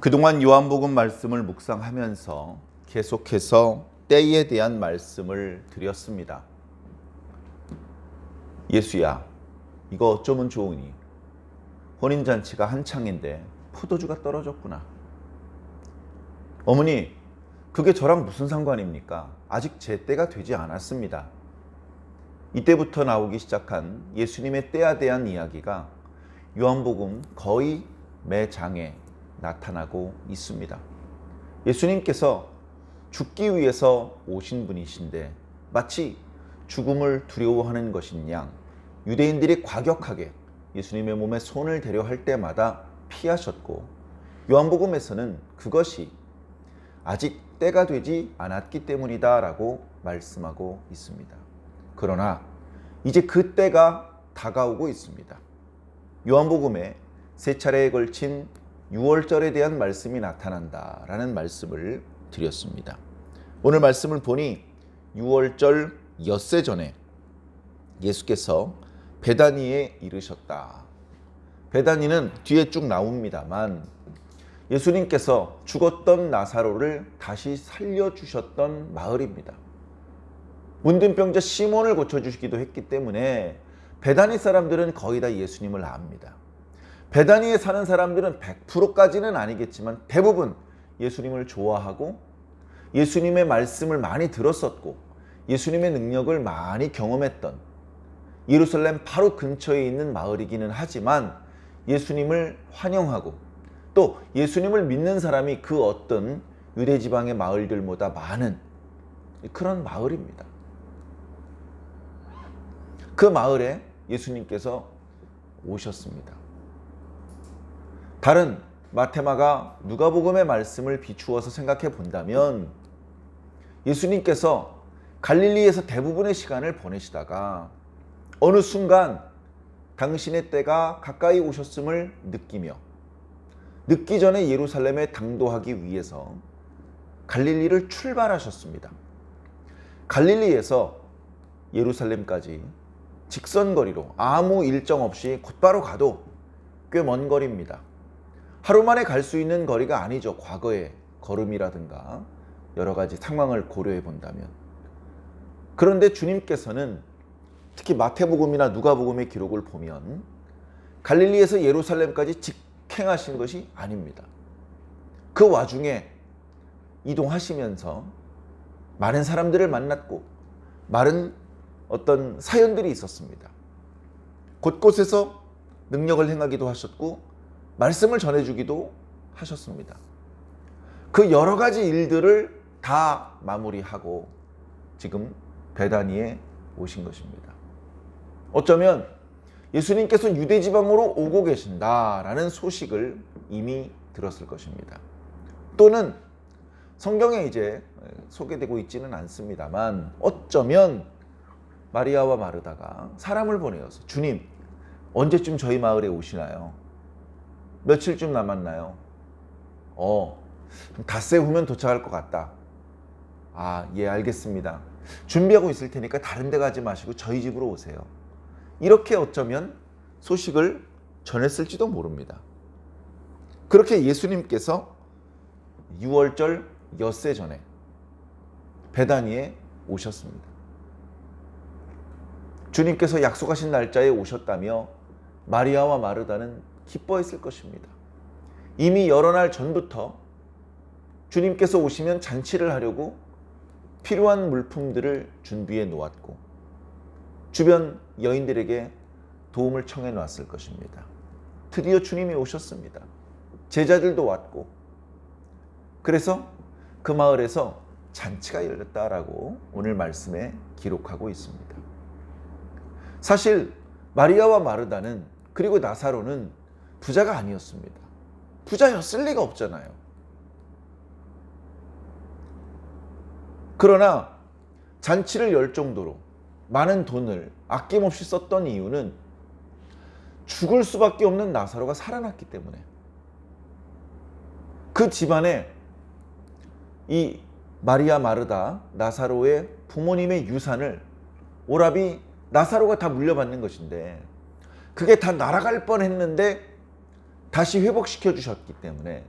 그동안 요한복음 말씀을 묵상하면서 계속해서 때에 대한 말씀을 드렸습니다. 예수야, 이거 어쩌면 좋으니? 혼인잔치가 한창인데 포도주가 떨어졌구나. 어머니, 그게 저랑 무슨 상관입니까? 아직 제 때가 되지 않았습니다. 이때부터 나오기 시작한 예수님의 때에 대한 이야기가 요한복음 거의 매 장에 나타나고 있습니다. 예수님께서 죽기 위해서 오신 분이신데 마치 죽음을 두려워하는 것인 양 유대인들이 과격하게 예수님의 몸에 손을 대려 할 때마다 피하셨고 요한복음에서는 그것이 아직 때가 되지 않았기 때문이다라고 말씀하고 있습니다. 그러나 이제 그 때가 다가오고 있습니다. 요한복음에 세 차례에 걸친 6월절에 대한 말씀이 나타난다라는 말씀을 드렸습니다. 오늘 말씀을 보니 6월절 엿새 전에 예수께서 베다니에 이르셨다. 베다니는 뒤에 쭉 나옵니다만 예수님께서 죽었던 나사로를 다시 살려주셨던 마을입니다. 문둥병자 시몬을 고쳐주시기도 했기 때문에 베다니 사람들은 거의 다 예수님을 압니다. 베다니에 사는 사람들은 100%까지는 아니겠지만 대부분 예수님을 좋아하고 예수님의 말씀을 많이 들었었고 예수님의 능력을 많이 경험했던 예루살렘 바로 근처에 있는 마을이기는 하지만 예수님을 환영하고 또 예수님을 믿는 사람이 그 어떤 유대 지방의 마을들보다 많은 그런 마을입니다. 그 마을에 예수님께서 오셨습니다. 다른 마테마가 누가복음의 말씀을 비추어서 생각해 본다면 예수님께서 갈릴리에서 대부분의 시간을 보내시다가 어느 순간 당신의 때가 가까이 오셨음을 느끼며 늦기 전에 예루살렘에 당도하기 위해서 갈릴리를 출발하셨습니다. 갈릴리에서 예루살렘까지 직선거리로 아무 일정 없이 곧바로 가도 꽤 먼 거리입니다. 하루 만에 갈 수 있는 거리가 아니죠. 과거의 걸음이라든가 여러 가지 상황을 고려해 본다면. 그런데 주님께서는 특히 마태복음이나 누가복음의 기록을 보면 갈릴리에서 예루살렘까지 직행하신 것이 아닙니다. 그 와중에 이동하시면서 많은 사람들을 만났고 많은 어떤 사연들이 있었습니다. 곳곳에서 능력을 행하기도 하셨고 말씀을 전해주기도 하셨습니다. 그 여러 가지 일들을 다 마무리하고 지금 베다니에 오신 것입니다. 어쩌면 예수님께서 유대 지방으로 오고 계신다라는 소식을 이미 들었을 것입니다. 또는 성경에 이제 소개되고 있지는 않습니다만 어쩌면 마리아와 마르다가 사람을 보내어서 주님 언제쯤 저희 마을에 오시나요? 며칠쯤 남았나요? 어, 닷새 후면 도착할 것 같다. 아, 예, 알겠습니다. 준비하고 있을 테니까 다른 데 가지 마시고 저희 집으로 오세요. 이렇게 어쩌면 소식을 전했을지도 모릅니다. 그렇게 예수님께서 6월절 엿새 전에 베다니에 오셨습니다. 주님께서 약속하신 날짜에 오셨다며 마리아와 마르다는 기뻐했을 것입니다. 이미 여러 날 전부터 주님께서 오시면 잔치를 하려고 필요한 물품들을 준비해 놓았고 주변 여인들에게 도움을 청해 놨을 것입니다. 드디어 주님이 오셨습니다. 제자들도 왔고 그래서 그 마을에서 잔치가 열렸다라고 오늘 말씀에 기록하고 있습니다. 사실 마리아와 마르다는 그리고 나사로는 부자가 아니었습니다. 부자였을 리가 없잖아요. 그러나 잔치를 열 정도로 많은 돈을 아낌없이 썼던 이유는 죽을 수밖에 없는 나사로가 살아났기 때문에 그 집안에 이 마리아 마르다 나사로의 부모님의 유산을 오라비 나사로가 다 물려받는 것인데 그게 다 날아갈 뻔했는데 다시 회복시켜 주셨기 때문에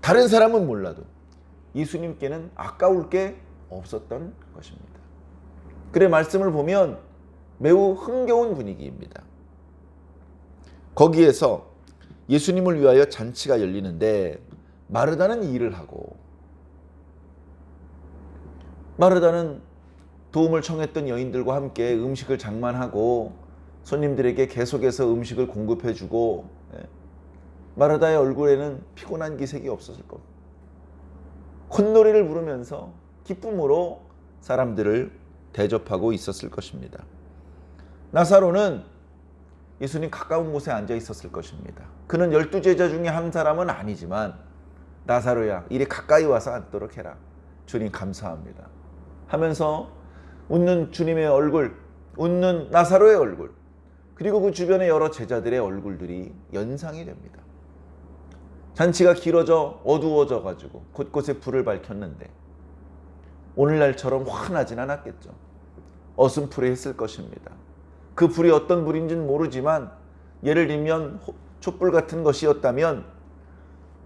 다른 사람은 몰라도 예수님께는 아까울 게 없었던 것입니다. 그래 말씀을 보면 매우 흥겨운 분위기입니다. 거기에서 예수님을 위하여 잔치가 열리는데 마르다는 일을 하고 마르다는 도움을 청했던 여인들과 함께 음식을 장만하고 손님들에게 계속해서 음식을 공급해주고 예. 마르다의 얼굴에는 피곤한 기색이 없었을 겁니다. 콧노래를 부르면서 기쁨으로 사람들을 대접하고 있었을 것입니다. 나사로는 예수님 가까운 곳에 앉아 있었을 것입니다. 그는 열두 제자 중에 한 사람은 아니지만 나사로야 이리 가까이 와서 앉도록 해라. 주님 감사합니다. 하면서 웃는 주님의 얼굴, 웃는 나사로의 얼굴, 그리고 그 주변의 여러 제자들의 얼굴들이 연상이 됩니다. 잔치가 길어져 어두워져 가지고 곳곳에 불을 밝혔는데 오늘날처럼 환하진 않았겠죠. 어슴푸레했을 것입니다. 그 불이 어떤 불인지는 모르지만 예를 들면 호- 촛불 같은 것이었다면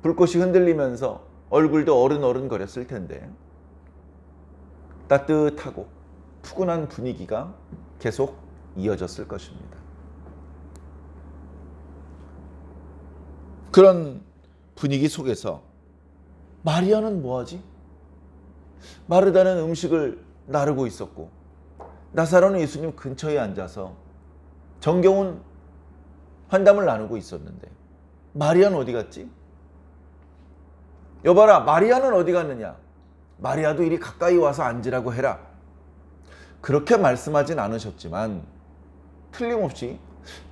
불꽃이 흔들리면서 얼굴도 어른어른거렸을 텐데 따뜻하고 푸근한 분위기가 계속 이어졌을 것입니다. 그런 분위기 속에서 마리아는 뭐하지? 마르다는 음식을 나르고 있었고 나사로는 예수님 근처에 앉아서 정겨운 환담을 나누고 있었는데 마리아는 어디 갔지? 여봐라 마리아는 어디 갔느냐? 마리아도 이리 가까이 와서 앉으라고 해라. 그렇게 말씀하진 않으셨지만 틀림없이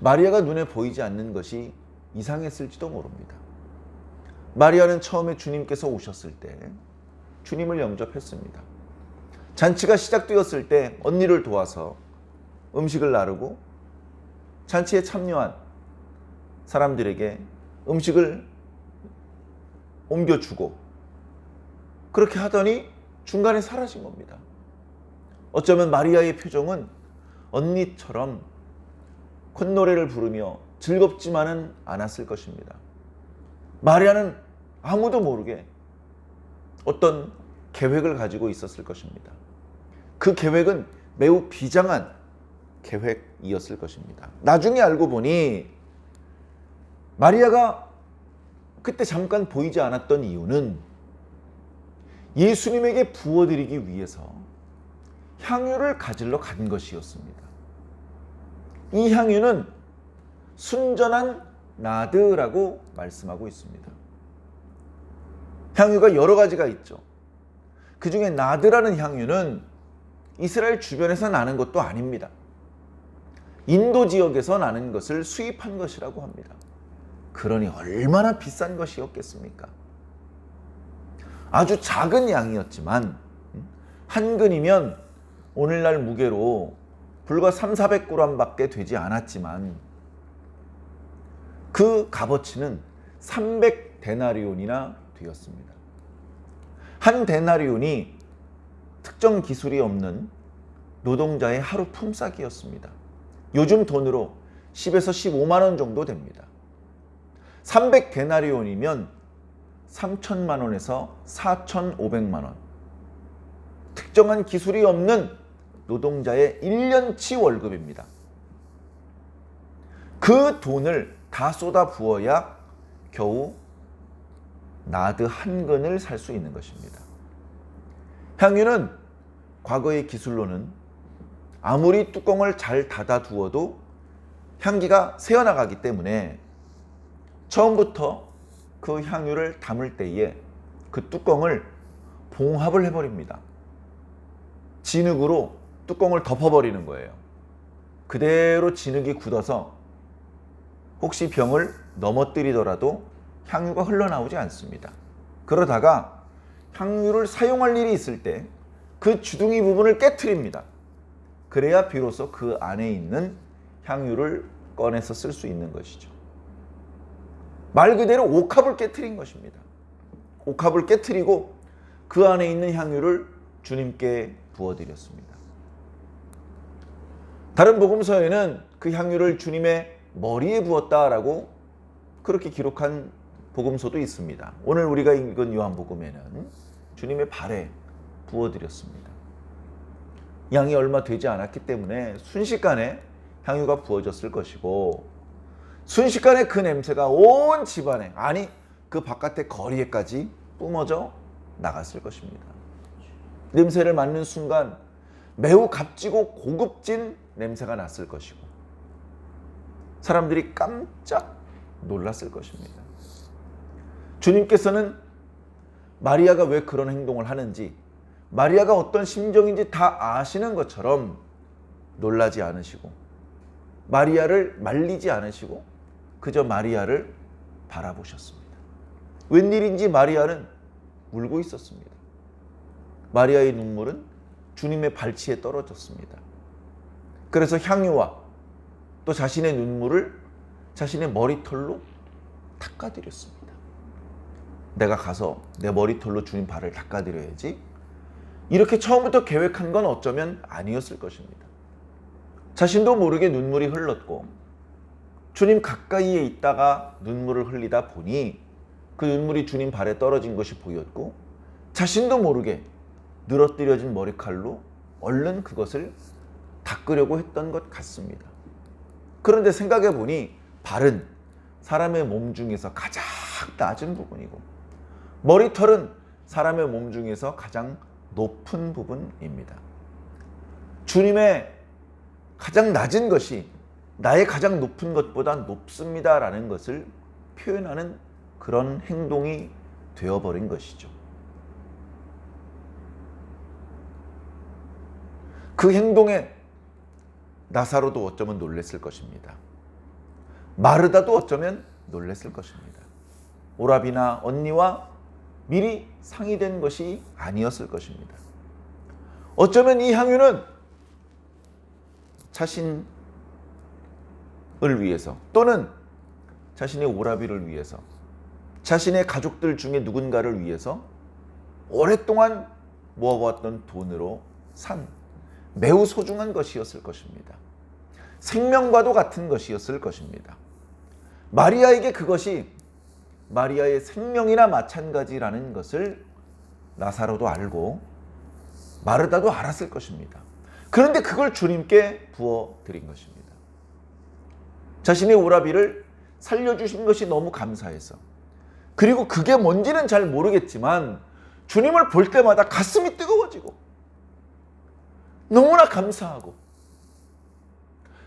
마리아가 눈에 보이지 않는 것이 이상했을지도 모릅니다. 마리아는 처음에 주님께서 오셨을 때 주님을 영접했습니다. 잔치가 시작되었을 때 언니를 도와서 음식을 나르고 잔치에 참여한 사람들에게 음식을 옮겨주고 그렇게 하더니 중간에 사라진 겁니다. 어쩌면 마리아의 표정은 언니처럼 콧노래를 부르며 즐겁지만은 않았을 것입니다. 마리아는 아무도 모르게 어떤 계획을 가지고 있었을 것입니다. 그 계획은 매우 비장한 계획이었을 것입니다. 나중에 알고 보니 마리아가 그때 잠깐 보이지 않았던 이유는 예수님에게 부어드리기 위해서 향유를 가지러 간 것이었습니다. 이 향유는 순전한 나드라고 말씀하고 있습니다. 향유가 여러 가지가 있죠. 그 중에 나드라는 향유는 이스라엘 주변에서 나는 것도 아닙니다. 인도 지역에서 나는 것을 수입한 것이라고 합니다. 그러니 얼마나 비싼 것이었겠습니까? 아주 작은 양이었지만 한 근이면 오늘날 무게로 불과 3, 400g밖에 되지 않았지만 그 값어치는 300데나리온이나 되었습니다. 한 데나리온이 특정 기술이 없는 노동자의 하루 품삯이었습니다. 요즘 돈으로 10에서 15만 원 정도 됩니다. 300 데나리온이면 3천만 원에서 4,500만 원. 특정한 기술이 없는 노동자의 1년치 월급입니다. 그 돈을 다 쏟아 부어야 겨우 나드 한 근을 살 수 있는 것입니다. 향유는 과거의 기술로는 아무리 뚜껑을 잘 닫아 두어도 향기가 새어나가기 때문에 처음부터 그 향유를 담을 때에 그 뚜껑을 봉합을 해버립니다. 진흙으로 뚜껑을 덮어버리는 거예요. 그대로 진흙이 굳어서 혹시 병을 넘어뜨리더라도 향유가 흘러나오지 않습니다. 그러다가 향유를 사용할 일이 있을 때 그 주둥이 부분을 깨트립니다. 그래야 비로소 그 안에 있는 향유를 꺼내서 쓸 수 있는 것이죠. 말 그대로 옥합을 깨트린 것입니다. 옥합을 깨트리고 그 안에 있는 향유를 주님께 부어드렸습니다. 다른 복음서에는 그 향유를 주님의 머리에 부었다라고 그렇게 기록한 복음서도 있습니다. 오늘 우리가 읽은 요한복음에는 주님의 발에 부어드렸습니다. 양이 얼마 되지 않았기 때문에 순식간에 향유가 부어졌을 것이고 순식간에 그 냄새가 온 집안에 아니 그 바깥의 거리에까지 뿜어져 나갔을 것입니다. 냄새를 맡는 순간 매우 값지고 고급진 냄새가 났을 것이고 사람들이 깜짝 놀랐을 것입니다. 주님께서는 마리아가 왜 그런 행동을 하는지 마리아가 어떤 심정인지 다 아시는 것처럼 놀라지 않으시고 마리아를 말리지 않으시고 그저 마리아를 바라보셨습니다. 웬일인지 마리아는 울고 있었습니다. 마리아의 눈물은 주님의 발치에 떨어졌습니다. 그래서 향유와 또 자신의 눈물을 자신의 머리털로 닦아드렸습니다. 내가 가서 내 머리털로 주님 발을 닦아드려야지. 이렇게 처음부터 계획한 건 어쩌면 아니었을 것입니다. 자신도 모르게 눈물이 흘렀고 주님 가까이에 있다가 눈물을 흘리다 보니 그 눈물이 주님 발에 떨어진 것이 보였고 자신도 모르게 늘어뜨려진 머리칼로 얼른 그것을 닦으려고 했던 것 같습니다. 그런데 생각해 보니 발은 사람의 몸 중에서 가장 낮은 부분이고 머리털은 사람의 몸 중에서 가장 높은 부분입니다. 주님의 가장 낮은 것이 나의 가장 높은 것보다 높습니다라는 것을 표현하는 그런 행동이 되어버린 것이죠. 그 행동에 나사로도 어쩌면 놀랬을 것입니다. 마르다도 어쩌면 놀랬을 것입니다. 오라비나 언니와 미리 상의된 것이 아니었을 것입니다. 어쩌면 이 향유는 자신을 위해서 또는 자신의 오라비를 위해서 자신의 가족들 중에 누군가를 위해서 오랫동안 모아왔던 돈으로 산 매우 소중한 것이었을 것입니다. 생명과도 같은 것이었을 것입니다. 마리아에게 그것이 마리아의 생명이나 마찬가지라는 것을 나사로도 알고 마르다도 알았을 것입니다. 그런데 그걸 주님께 부어 드린 것입니다. 자신의 오라비를 살려주신 것이 너무 감사해서 그리고 그게 뭔지는 잘 모르겠지만 주님을 볼 때마다 가슴이 뜨거워지고 너무나 감사하고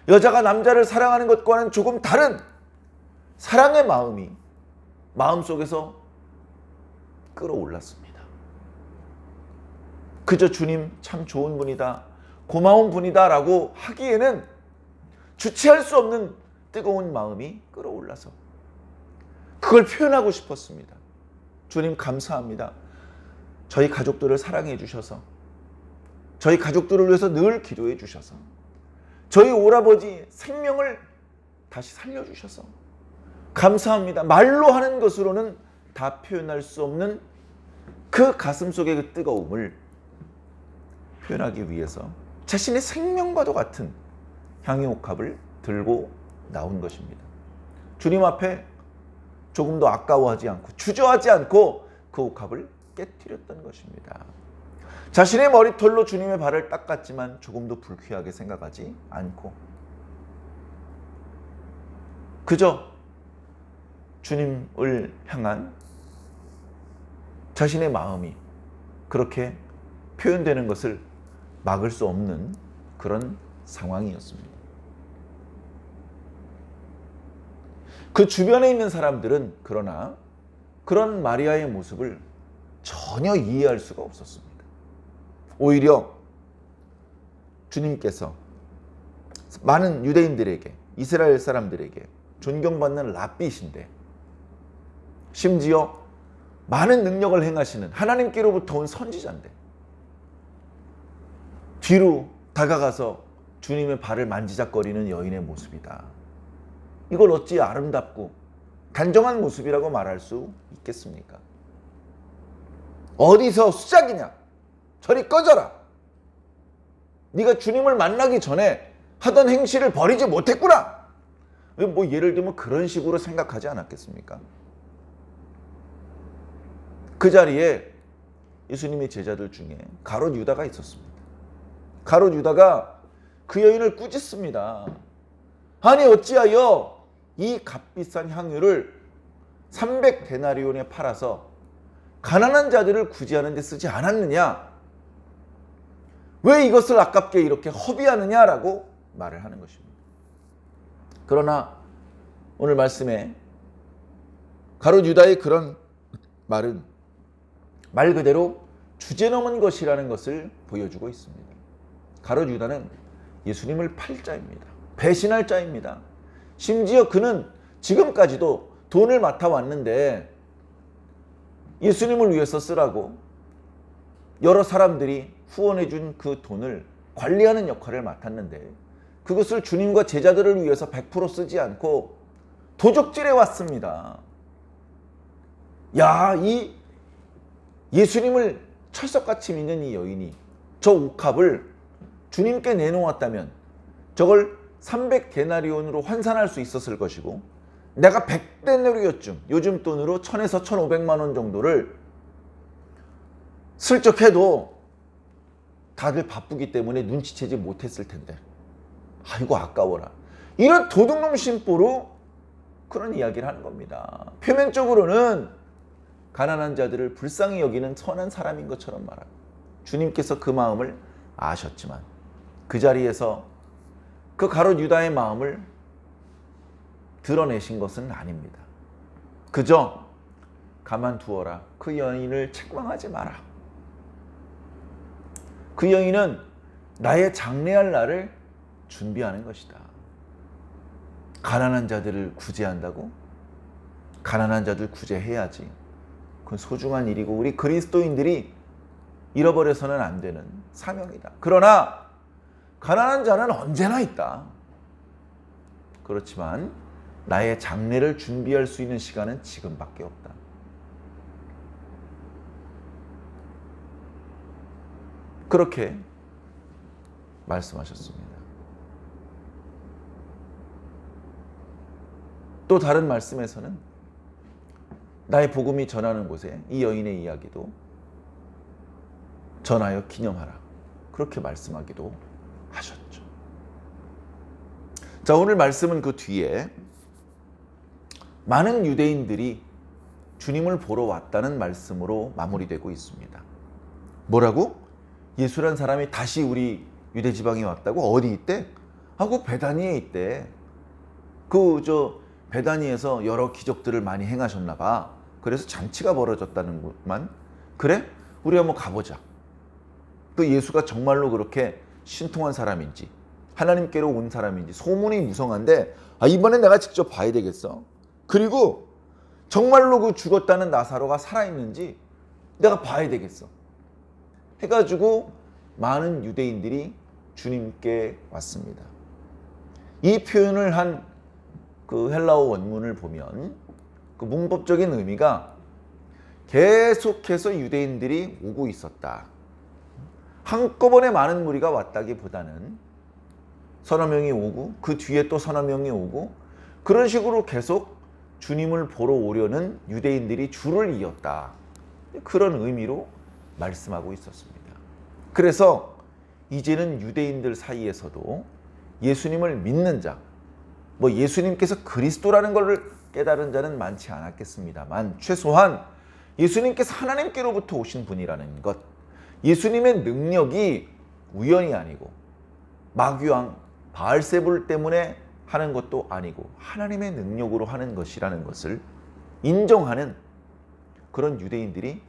여자가 남자를 사랑하는 것과는 조금 다른 사랑의 마음이 마음속에서 끌어올랐습니다. 그저 주님 참 좋은 분이다. 고마운 분이다 라고 하기에는 주체할 수 없는 뜨거운 마음이 끌어올라서 그걸 표현하고 싶었습니다. 주님 감사합니다. 저희 가족들을 사랑해 주셔서 저희 가족들을 위해서 늘 기도해 주셔서 저희 오라버지 생명을 다시 살려 주셔서 감사합니다. 말로 하는 것으로는 다 표현할 수 없는 그 가슴 속의 그 뜨거움을 표현하기 위해서 자신의 생명과도 같은 향유 옥합을 들고 나온 것입니다. 주님 앞에 조금도 아까워하지 않고 주저하지 않고 그 옥합을 깨뜨렸던 것입니다. 자신의 머리털로 주님의 발을 닦았지만 조금도 불쾌하게 생각하지 않고 그저 주님을 향한 자신의 마음이 그렇게 표현되는 것을 막을 수 없는 그런 상황이었습니다. 그 주변에 있는 사람들은 그러나 그런 마리아의 모습을 전혀 이해할 수가 없었습니다. 오히려 주님께서 많은 유대인들에게 이스라엘 사람들에게 존경받는 랍비신데 심지어 많은 능력을 행하시는 하나님께로부터 온 선지자인데 뒤로 다가가서 주님의 발을 만지작거리는 여인의 모습이다. 이걸 어찌 아름답고 단정한 모습이라고 말할 수 있겠습니까? 어디서 수작이냐? 저리 꺼져라. 네가 주님을 만나기 전에 하던 행실을 버리지 못했구나. 뭐 예를 들면 그런 식으로 생각하지 않았겠습니까? 그 자리에 예수님의 제자들 중에 가롯 유다가 있었습니다. 가롯 유다가 그 여인을 꾸짖습니다. 아니 어찌하여 이 값비싼 향유를 300데나리온에 팔아서 가난한 자들을 구제하는 데 쓰지 않았느냐? 왜 이것을 아깝게 이렇게 허비하느냐라고 말을 하는 것입니다. 그러나 오늘 말씀에 가롯 유다의 그런 말은 말 그대로 주제넘은 것이라는 것을 보여주고 있습니다. 가롯 유다는 예수님을 팔 자입니다. 배신할 자입니다. 심지어 그는 지금까지도 돈을 맡아왔는데 예수님을 위해서 쓰라고 여러 사람들이 후원해준 그 돈을 관리하는 역할을 맡았는데 그것을 주님과 제자들을 위해서 100% 쓰지 않고 도적질해 왔습니다. 야, 이 예수님을 철석같이 믿는 이 여인이 저 옥합을 주님께 내놓았다면 저걸 300데나리온으로 환산할 수 있었을 것이고 내가 100데나리온쯤 요즘 돈으로 1000에서 1500만 원 정도를 슬쩍 해도 다들 바쁘기 때문에 눈치채지 못했을 텐데. 아이고 아까워라. 이런 도둑놈 심보로 그런 이야기를 하는 겁니다. 표면적으로는 가난한 자들을 불쌍히 여기는 선한 사람인 것처럼 말하고 주님께서 그 마음을 아셨지만 그 자리에서 그 가롯 유다의 마음을 드러내신 것은 아닙니다. 그저 가만두어라. 그 여인을 책망하지 마라. 그 여인은 나의 장래할 날을 준비하는 것이다. 가난한 자들을 구제한다고? 가난한 자들 구제해야지. 그건 소중한 일이고 우리 그리스도인들이 잃어버려서는 안 되는 사명이다. 그러나 가난한 자는 언제나 있다. 그렇지만 나의 장래를 준비할 수 있는 시간은 지금밖에 없다. 그렇게 말씀하셨습니다. 또 다른 말씀에서는 나의 복음이 전하는 곳에 이 여인의 이야기도 전하여 기념하라. 그렇게 말씀하기도 하셨죠. 자, 오늘 말씀은 그 뒤에 많은 유대인들이 주님을 보러 왔다는 말씀으로 마무리되고 있습니다. 뭐라고? 예수란 사람이 다시 우리 유대 지방에 왔다고 어디 있대? 하고 베다니에 있대. 그 저 베다니에서 여러 기적들을 많이 행하셨나 봐. 그래서 잔치가 벌어졌다는구만. 그래? 우리 한번 가보자. 그 예수가 정말로 그렇게 신통한 사람인지 하나님께로 온 사람인지 소문이 무성한데 아 이번엔 내가 직접 봐야 되겠어. 그리고 정말로 그 죽었다는 나사로가 살아있는지 내가 봐야 되겠어. 해가지고 많은 유대인들이 주님께 왔습니다. 이 표현을 한 그 헬라어 원문을 보면 그 문법적인 의미가 계속해서 유대인들이 오고 있었다. 한꺼번에 많은 무리가 왔다기보다는 서너 명이 오고 그 뒤에 또 서너 명이 오고 그런 식으로 계속 주님을 보러 오려는 유대인들이 줄을 이었다. 그런 의미로 말씀하고 있었습니다. 그래서 이제는 유대인들 사이에서도 예수님을 믿는 자, 뭐 예수님께서 그리스도라는 것을 깨달은 자는 많지 않았겠습니다만 최소한 예수님께서 하나님께로부터 오신 분이라는 것, 예수님의 능력이 우연이 아니고 마귀왕 바알세불 때문에 하는 것도 아니고 하나님의 능력으로 하는 것이라는 것을 인정하는 그런 유대인들이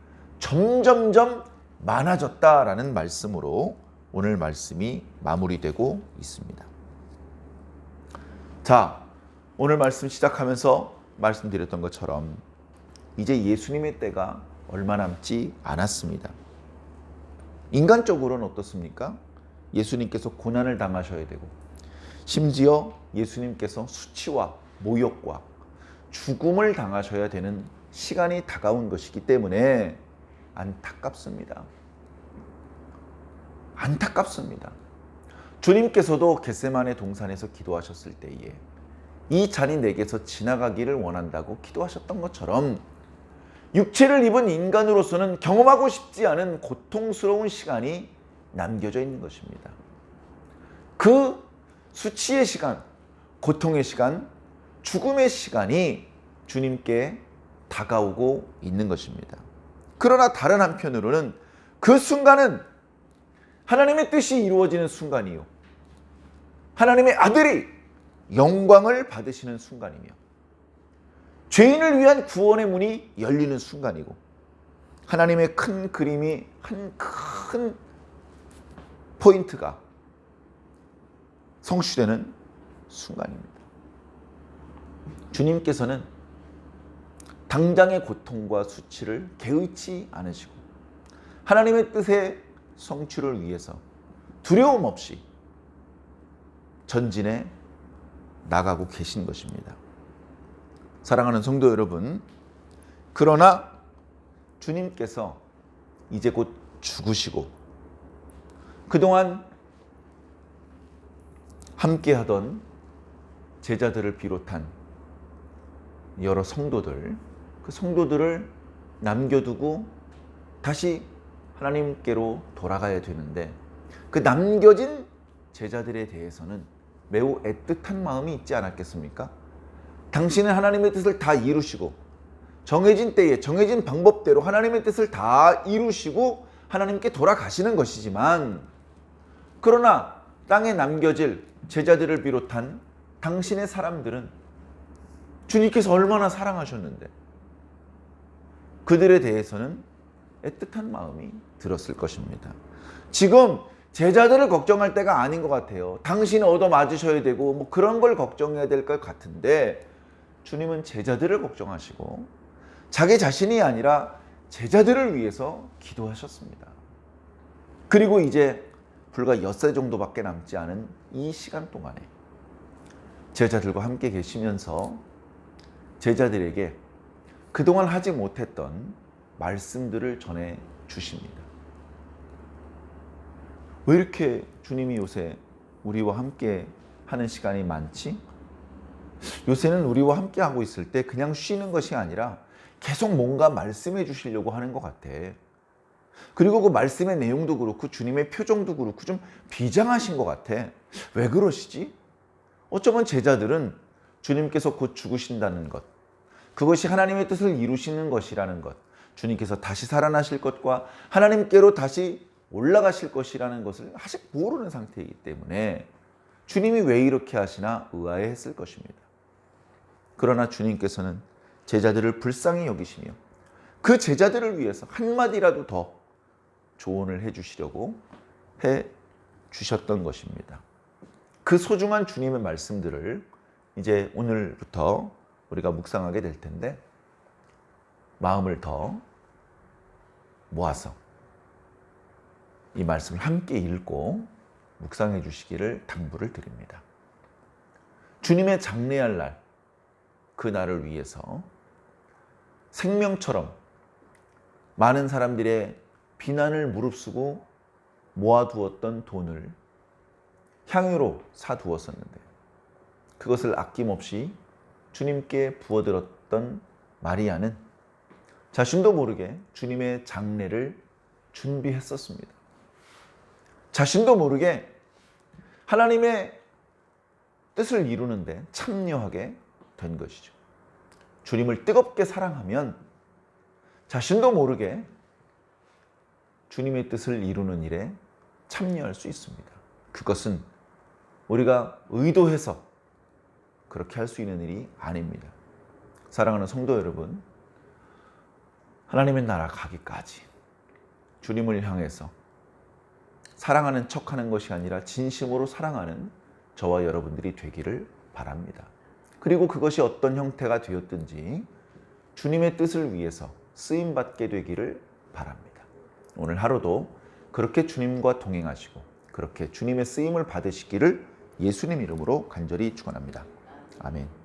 점점점 많아졌다라는 말씀으로 오늘 말씀이 마무리되고 있습니다. 자, 오늘 말씀 시작하면서 말씀드렸던 것처럼 이제 예수님의 때가 얼마 남지 않았습니다. 인간적으로는 어떻습니까? 예수님께서 고난을 당하셔야 되고 심지어 예수님께서 수치와 모욕과 죽음을 당하셔야 되는 시간이 다가온 것이기 때문에 안타깝습니다. 안타깝습니다. 주님께서도 겟세만의 동산에서 기도하셨을 때에 이 잔이 내게서 지나가기를 원한다고 기도하셨던 것처럼 육체를 입은 인간으로서는 경험하고 싶지 않은 고통스러운 시간이 남겨져 있는 것입니다. 그 수치의 시간, 고통의 시간, 죽음의 시간이 주님께 다가오고 있는 것입니다. 그러나 다른 한편으로는 그 순간은 하나님의 뜻이 이루어지는 순간이요. 하나님의 아들이 영광을 받으시는 순간이며 죄인을 위한 구원의 문이 열리는 순간이고 하나님의 큰 그림이 한 큰 포인트가 성취되는 순간입니다. 주님께서는 당장의 고통과 수치를 개의치 않으시고 하나님의 뜻의 성취를 위해서 두려움 없이 전진해 나가고 계신 것입니다. 사랑하는 성도 여러분, 그러나 주님께서 이제 곧 죽으시고 그동안 함께 하던 제자들을 비롯한 여러 성도들, 그 성도들을 남겨두고 다시 하나님께로 돌아가야 되는데 그 남겨진 제자들에 대해서는 매우 애틋한 마음이 있지 않았겠습니까? 당신은 하나님의 뜻을 다 이루시고 정해진 때에 정해진 방법대로 하나님의 뜻을 다 이루시고 하나님께 돌아가시는 것이지만 그러나 땅에 남겨질 제자들을 비롯한 당신의 사람들은 주님께서 얼마나 사랑하셨는데 그들에 대해서는 애틋한 마음이 들었을 것입니다. 지금 제자들을 걱정할 때가 아닌 것 같아요. 당신은 얻어 맞으셔야 되고 뭐 그런 걸 걱정해야 될 것 같은데 주님은 제자들을 걱정하시고 자기 자신이 아니라 제자들을 위해서 기도하셨습니다. 그리고 이제 불과 엿새 정도밖에 남지 않은 이 시간 동안에 제자들과 함께 계시면서 제자들에게 그동안 하지 못했던 말씀들을 전해 주십니다. 왜 이렇게 주님이 요새 우리와 함께 하는 시간이 많지? 요새는 우리와 함께 하고 있을 때 그냥 쉬는 것이 아니라 계속 뭔가 말씀해 주시려고 하는 것 같아. 그리고 그 말씀의 내용도 그렇고 주님의 표정도 그렇고 좀 비장하신 것 같아. 왜 그러시지? 어쩌면 제자들은 주님께서 곧 죽으신다는 것, 그것이 하나님의 뜻을 이루시는 것이라는 것, 주님께서 다시 살아나실 것과 하나님께로 다시 올라가실 것이라는 것을 아직 모르는 상태이기 때문에 주님이 왜 이렇게 하시나 의아해했을 것입니다. 그러나 주님께서는 제자들을 불쌍히 여기시며 그 제자들을 위해서 한마디라도 더 조언을 해 주시려고 해 주셨던 것입니다. 그 소중한 주님의 말씀들을 이제 오늘부터 우리가 묵상하게 될 텐데 마음을 더 모아서 이 말씀을 함께 읽고 묵상해 주시기를 당부를 드립니다. 주님의 장례할 날, 그 날을 위해서 생명처럼 많은 사람들의 비난을 무릅쓰고 모아두었던 돈을 향유로 사두었었는데 그것을 아낌없이 주님께 부어들었던 마리아는 자신도 모르게 주님의 장례를 준비했었습니다. 자신도 모르게 하나님의 뜻을 이루는데 참여하게 된 것이죠. 주님을 뜨겁게 사랑하면 자신도 모르게 주님의 뜻을 이루는 일에 참여할 수 있습니다. 그것은 우리가 의도해서 그렇게 할 수 있는 일이 아닙니다. 사랑하는 성도 여러분, 하나님의 나라 가기까지 주님을 향해서 사랑하는 척 하는 것이 아니라 진심으로 사랑하는 저와 여러분들이 되기를 바랍니다. 그리고 그것이 어떤 형태가 되었든지 주님의 뜻을 위해서 쓰임 받게 되기를 바랍니다. 오늘 하루도 그렇게 주님과 동행하시고 그렇게 주님의 쓰임을 받으시기를 예수님 이름으로 간절히 축원합니다. 아멘.